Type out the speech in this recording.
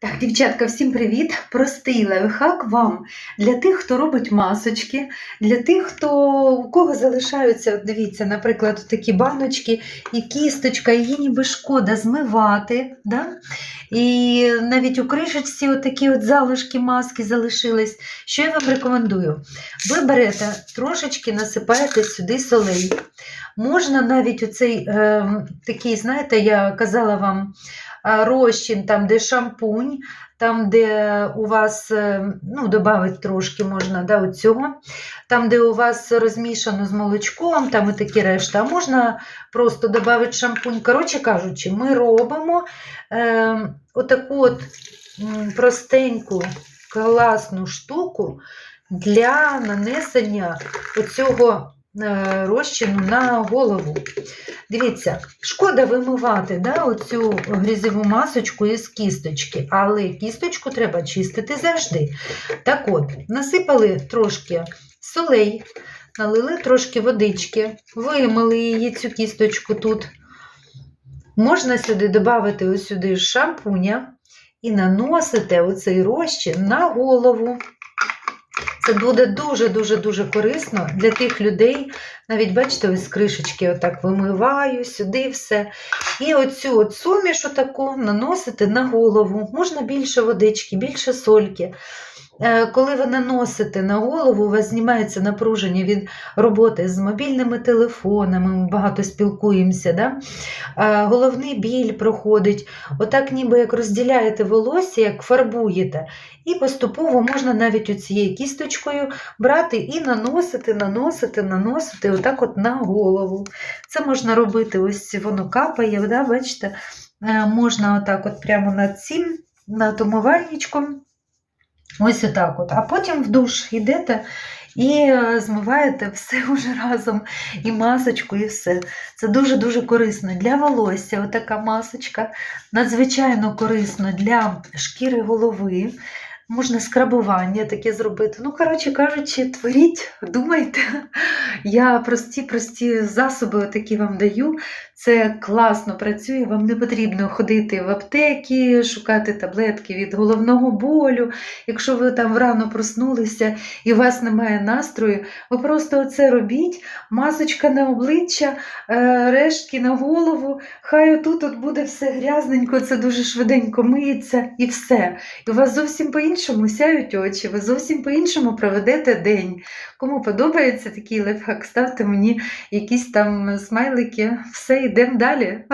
Так, дівчатка, всім привіт! Простий лайфхак вам для тих, хто робить масочки, для тих, хто у кого залишаються, дивіться, наприклад, такі баночки і кісточка, її ніби шкода змивати. Да? І навіть у кришечці такі от залишки маски залишились. Що я вам рекомендую? Ви берете трошечки насипаєте сюди солей. Можна навіть оцей е, такий, знаєте, я казала вам розчин, там, де шампунь, там, де у вас, е, ну, додати трошки можна да, от цього, там, де у вас розмішано з молочком, там і такі решта, а можна просто додати шампунь. Коротше кажучи, ми робимо е, отаку от простеньку, класну штуку для нанесення оцього розчину на голову. Дивіться, шкода вимивати да, оцю грізову масочку із кісточки, але кісточку треба чистити завжди. Так от, насипали трошки солей, налили трошки водички, вимили її цю кісточку тут. Можна сюди додати ось сюди шампуня і наносите оцей розчин на голову. Це буде дуже-дуже-дуже корисно для тих людей. Навіть, бачите, ось з кришечки отак вимиваю сюди все. І оцю от суміш отаку наносити на голову. Можна більше водички, більше сольки. Е, Коли ви наносите на голову, у вас знімається напруження від роботи з мобільними телефонами, ми багато спілкуємося. Да? Е, Головний біль проходить, отак ніби як розділяєте волосся, як фарбуєте. І поступово можна навіть оцією кісточкою брати і наносити, наносити, наносити отак от на голову. Це можна робити, ось воно капає, да, бачите, Е, можна отак от прямо над цим, над умивальничком. Ось отак от. А потім в душ йдете і е, змиваєте все уже разом, і масочку, і все. Це дуже-дуже корисно для волосся. Отака масочка. Надзвичайно корисно для шкіри голови. Можна скрабування таке зробити. Ну, коротше кажучи, творіть, думайте. Я прості-прості засоби такі вам даю. Це класно працює, вам не потрібно ходити в аптеки, шукати таблетки від головного болю. Якщо ви там рано проснулися і у вас немає настрою, ви просто оце робіть, масочка на обличчя, е, рештки на голову, хай отут от буде все грязненько, це дуже швиденько миється і все. І у вас зовсім по-іншому сяють очі, ви зовсім по-іншому проведете день. Кому подобається такий лайфхак, ставте мені якісь там смайлики. Все, йдемо далі.